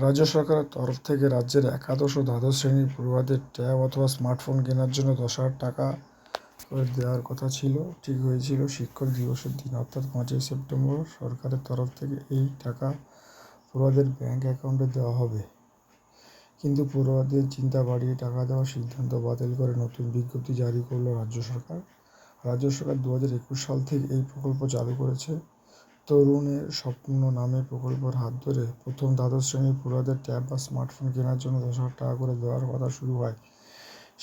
রাজ্য সরকারের তরফ থেকে রাজ্যের একাদশ ও দ্বাদশ শ্রেণির পড়ুয়াদের ট্যাব অথবা স্মার্টফোন কেনার জন্য দশ হাজার টাকা করে দেওয়ার কথা ছিল। ঠিক হয়েছিল। শিক্ষক দিবসের দিন, অর্থাৎ পাঁচই সেপ্টেম্বর, সরকারের তরফ থেকে এই টাকা পড়ুয়াদের ব্যাঙ্ক অ্যাকাউন্টে দেওয়া হবে। কিন্তু পড়ুয়াদের চিন্তা বাড়িয়ে টাকা দেওয়ার সিদ্ধান্ত বাতিল করে নতুন বিজ্ঞপ্তি জারি করল রাজ্য সরকার। রাজ্য সরকার দু হাজার একুশ সাল থেকে এই প্রকল্প চালু করেছে। তরুণের স্বপ্ন নামে প্রকল্পের হাত ধরে প্রথম দ্বাদশ শ্রেণির পড়ুয়াদের ট্যাব বা স্মার্টফোন কেনার জন্য দশ হাজার টাকা করে দেওয়ার কথা শুরু হয়।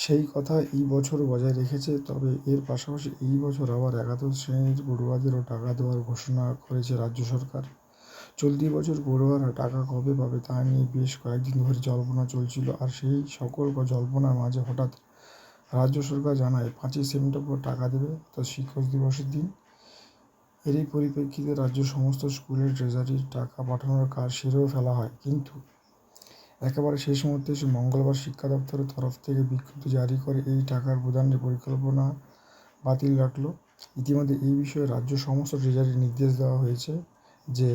সেই কথা এই বছর বজায় রেখেছে, তবে এর পাশাপাশি এই বছর আবার একাদশ শ্রেণির পড়ুয়াদেরও টাকা দেওয়ার ঘোষণা করেছে রাজ্য সরকার। চলতি বছর পড়ুয়ারা টাকা কবে পাবে তা নিয়ে বেশ কয়েকদিন ধরে জল্পনা চলছিল, আর সেই সকল জল্পনার মাঝে হঠাৎ রাজ্য সরকার জানায়, পাঁচই সেপ্টেম্বর টাকা দেবে অর্থাৎ শিক্ষক দিবসের দিন এরই পরিপ্রেক্ষিতে রাজ্যের সমস্ত স্কুলের ট্রেজারির টাকা পাঠানোর কাজ সেরেও ফেলা হয়। কিন্তু একেবারে শেষ মুহূর্তে এসে মঙ্গলবার শিক্ষা দপ্তরের তরফ থেকে বিজ্ঞপ্তি জারি করে এই টাকার প্রদানের পরিকল্পনা বাতিল রাখল। ইতিমধ্যে এই বিষয়ে রাজ্য সমস্ত ট্রেজারির নির্দেশ দেওয়া হয়েছে যে,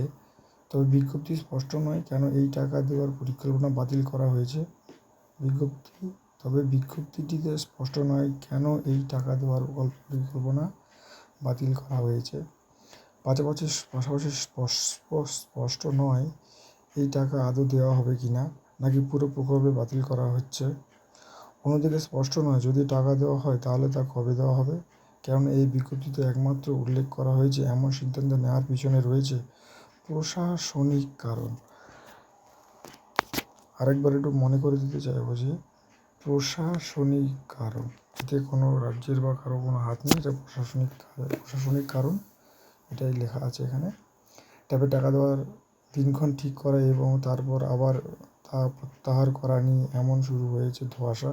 তবে বিজ্ঞপ্তি স্পষ্ট নয় কেন এই টাকা দেওয়ার পরিকল্পনা বাতিল করা হয়েছে। বিজ্ঞপ্তি, তবে বিজ্ঞপ্তিটিতে স্পষ্ট নয় কেন এই টাকা দেওয়ার পরিকল্পনা বাতিল করা হয়েছে। পাশাপাশি পাশাপাশি স্পষ্ট নয় এই টাকা আদৌ দেওয়া হবে কি না, নাকি পুরো প্রকল্পে বাতিল করা হচ্ছে। অন্যদিকে স্পষ্ট নয় যদি টাকা দেওয়া হয় তাহলে তা কবে দেওয়া হবে। কারণ এই বিজ্ঞপ্তিতে একমাত্র উল্লেখ করা হয়েছে, এমন সিদ্ধান্ত নেওয়ার পিছনে রয়েছে প্রশাসনিক কারণ। আরেকবার একটু মনে করে দিতে চাইব যে, প্রশাসনিক কারণ। এতে কোনো রাজ্যের বা কারও কোনো হাত নেই, এটা প্রশাসনিক প্রশাসনিক কারণ। এটাই লেখা আছে এখানে। ট্যাবে টাকা দেওয়ার দিনক্ষণ ঠিক করা এবং তারপর আবার তা প্রত্যাহার করা নিয়ে এমন শুরু হয়েছে ধোঁয়াশা।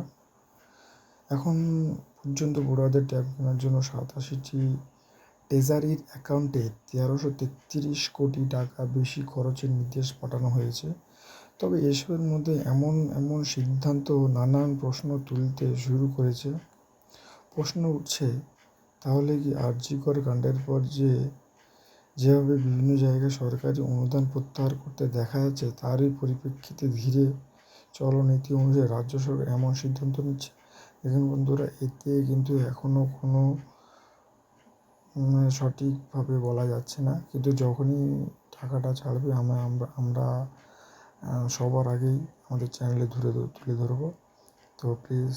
এখন পর্যন্ত পড়ুয়াদের ট্যাব কেনার জন্য সাতাশিটি ট্রেজারির অ্যাকাউন্টে তেরোশো তেত্রিশ কোটি টাকা বেশি খরচের নির্দেশ পাঠানো হয়েছে। তবে এসবের মধ্যে এমন এমন সিদ্ধান্ত নানান প্রশ্ন তুলতে শুরু করেছে। প্রশ্ন উঠছে, তাহলে কি আরজিকর কাণ্ডের পর যে যেভাবে বিভিন্ন জায়গায় সরকারি অনুদান প্রত্যাহার করতে দেখা যাচ্ছে, তারই পরিপ্রেক্ষিতে ধীরে চলনীতি অনুযায়ী রাজ্য সরকার এমন সিদ্ধান্ত নিচ্ছে। দেখুন বন্ধুরা, এতে কিন্তু এখনও কোনো সঠিকভাবে বলা যাচ্ছে না। কিন্তু যখনই টাকাটা ছাড়বে, আমরা আমরা আমরা সবার আগেই আমাদের চ্যানেলে ধরে, তুলে ধরবো। তো প্লিজ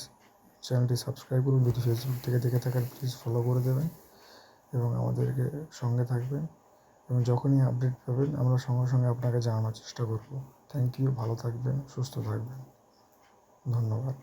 চ্যানেলটি সাবস্ক্রাইব করুন, যদি ফেসবুক থেকে দেখে থাকেন প্লিজ ফলো করে দেবেন এবং আমাদেরকে সঙ্গে থাকবেন। এবং যখনই আপডেট পাবেন, আমরা সঙ্গে সঙ্গে আপনাকে জানানোর চেষ্টা করব। থ্যাংক ইউ ভালো থাকবেন, সুস্থ থাকবেন। ধন্যবাদ।